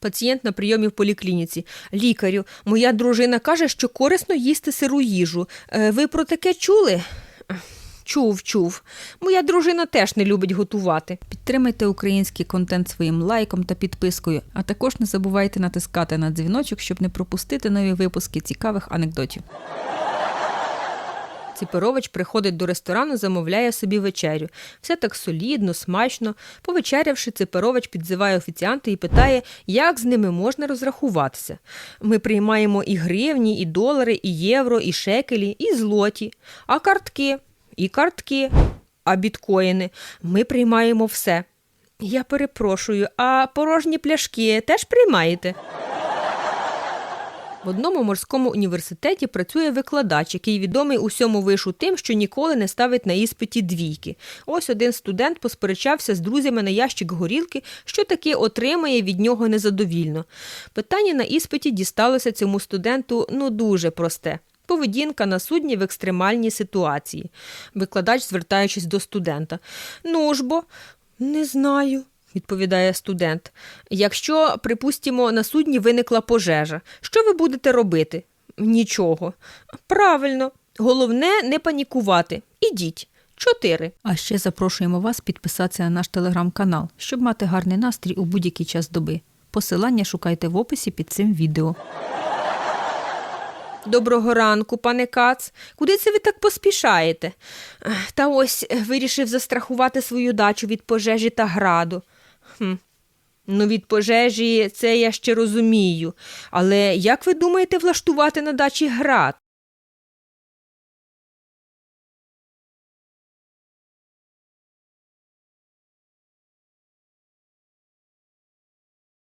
Пацієнт на прийомі в поліклініці. Лікарю, моя дружина каже, що корисно їсти сиру їжу. Е, Ви про таке чули? Чув, чув. Моя дружина теж не любить готувати. Підтримайте український контент своїм лайком та підпискою, а також не забувайте натискати на дзвіночок, щоб не пропустити нові випуски цікавих анекдотів. Циперович приходить до ресторану, замовляє собі вечерю. Все так солідно, смачно. Повечерявши, Циперович підзиває офіціанта і питає, як з ними можна розрахуватися. Ми приймаємо і гривні, і долари, і євро, і шекелі, і злоті, а картки, і картки, а біткоїни. Ми приймаємо все. Я перепрошую, а порожні пляшки теж приймаєте? В одному морському університеті працює викладач, який відомий усьому вишу тим, що ніколи не ставить на іспиті двійки. Ось один студент посперечався з друзями на ящик горілки, що таки отримає від нього незадовільно. Питання на іспиті дісталося цьому студенту ну дуже просте. Поведінка на судні в екстремальній ситуації. Викладач, звертаючись до студента. Ну ж бо, не знаю відповідає студент. Якщо, припустимо, на судні виникла пожежа, що ви будете робити? Нічого. Правильно, головне не панікувати. Ідіть. Чотири. А ще запрошуємо вас підписатися на наш телеграм-канал, щоб мати гарний настрій у будь-який час доби. Посилання шукайте в описі під цим відео. Доброго ранку, пане Кац. Куди це ви так поспішаєте? Та ось вирішив застрахувати свою дачу від пожежі та граду. Хм. Ну, від пожежі це я ще розумію. Але як ви думаєте влаштувати на дачі град?